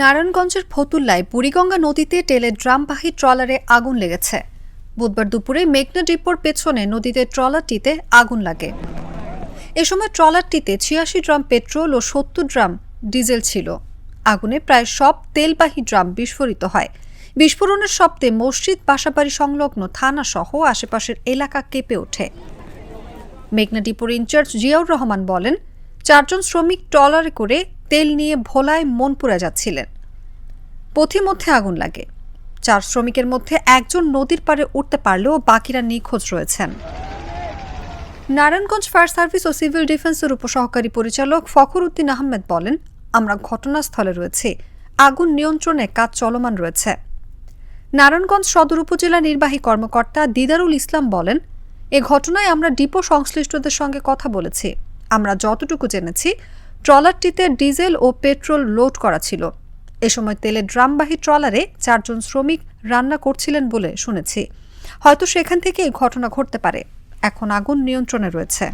নারায়ণগঞ্জের ফতুল্লায় বুড়িগঙ্গা নদীতে টেলে ড্রামবাহী ট্রলারে আগুন লেগেছে। বুধবার দুপুরে মেঘনা ডিপোর পেছনে নদীতে ট্রলারটিতে আগুন লাগে। এ সময় ট্রলারটিতে ছিয়াশি ড্রাম পেট্রোল ও সত্তর ড্রাম ডিজেল ছিল। আগুনে প্রায় সব তেলবাহী ড্রাম বিস্ফোরিত হয়। বিস্ফোরণের শব্দে মসজিদ, বাসাবাড়ি সংলগ্ন থানা সহ আশেপাশের এলাকা কেঁপে ওঠে। মেঘনা ডিপোর ইনচার্জ জিয়াউর রহমান বলেন, চারজন শ্রমিক ট্রলারে করে তেল নিয়ে ভোলায় মনপুরা যাচ্ছিলেন। পথিমধ্যে আগুন লাগে। চার শ্রমিকের মধ্যে একজন নদীর পাড়ে উঠতে পারলেও বাকিরা নিখোঁজ রয়েছেন। নারায়ণগঞ্জ ফায়ার সার্ভিস ও সিভিল ডিফেন্সের উপসহকারী পরিচালক ফখর উদ্দিন আহমেদ বলেন, আমরা ঘটনাস্থলে রয়েছি। আগুন নিয়ন্ত্রণে কাজ চলমান রয়েছে। নারায়ণগঞ্জ সদর উপজেলা নির্বাহী কর্মকর্তা দিদারুল ইসলাম বলেন, এ ঘটনায় আমরা ডিপো সংশ্লিষ্টদের সঙ্গে কথা বলেছি। আমরা যতটুকু জেনেছি ট্রলারটিতে ডিজেল ও পেট্রোল লোড করা ছিল। এ সময় তেলের ড্রামবাহী ট্রলারে চারজন শ্রমিক রান্না করছিলেন বলে শুনেছি। হয়তো সেখান থেকে এই ঘটনা ঘটতে পারে। এখন আগুন নিয়ন্ত্রণে রয়েছে।